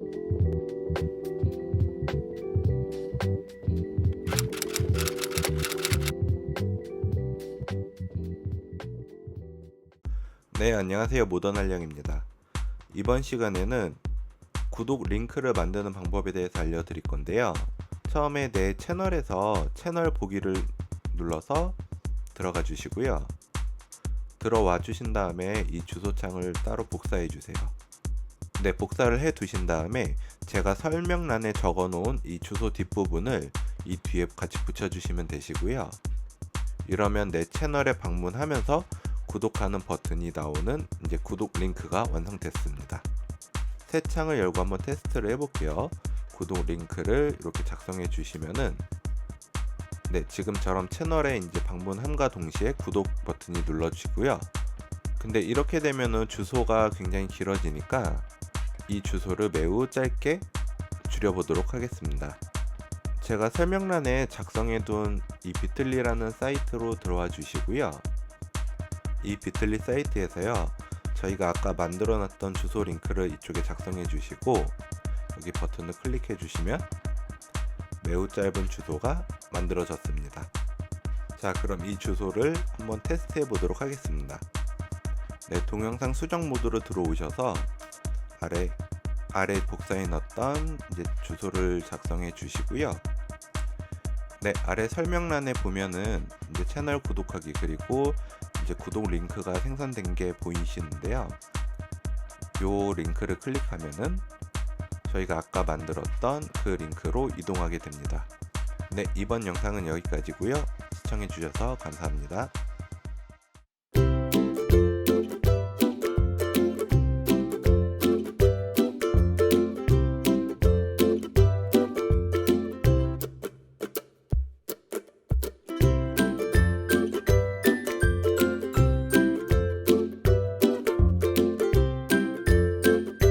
네, 안녕하세요. 모던 한량입니다. 이번 시간에는 구독 링크를 만드는 방법에 대해서 알려드릴 건데요. 처음에 내 채널에서 채널 보기를 눌러서 들어가 주시고요. 들어와 주신 다음에 이 주소창을 따로 복사해 주세요. 네, 복사를 해 두신 다음에 제가 설명란에 적어 놓은 이 주소 뒷부분을 이 뒤에 같이 붙여 주시면 되시고요. 이러면 내 채널에 방문하면서 구독하는 버튼이 나오는 이제 구독 링크가 완성됐습니다. 새 창을 열고 한번 테스트를 해볼게요. 구독 링크를 이렇게 작성해 주시면은 네 지금처럼 채널에 이제 방문함과 동시에 구독 버튼이 눌러지고요. 근데 이렇게 되면은 주소가 굉장히 길어지니까 이 주소를 매우 짧게 줄여보도록 하겠습니다. 제가 설명란에 작성해둔 이 비틀리라는 사이트로 들어와 주시고요. 이 비틀리 사이트에서요 저희가 아까 만들어 놨던 주소 링크를 이쪽에 작성해 주시고 여기 버튼을 클릭해 주시면 매우 짧은 주소가 만들어졌습니다 자 그럼 이 주소를 한번 테스트해 보도록 하겠습니다 네 동영상 수정 모드로 들어오셔서 아래 아래 복사해 놨던 이제 주소를 작성해 주시고요 네 아래 설명란에 보면은 이제 채널 구독하기 그리고 이제 구독 링크가 생성된 게 보이시는데요. 요 링크를 클릭하면은 저희가 아까 만들었던 그 링크로 이동하게 됩니다. 네, 이번 영상은 여기까지고요. 시청해 주셔서 감사합니다.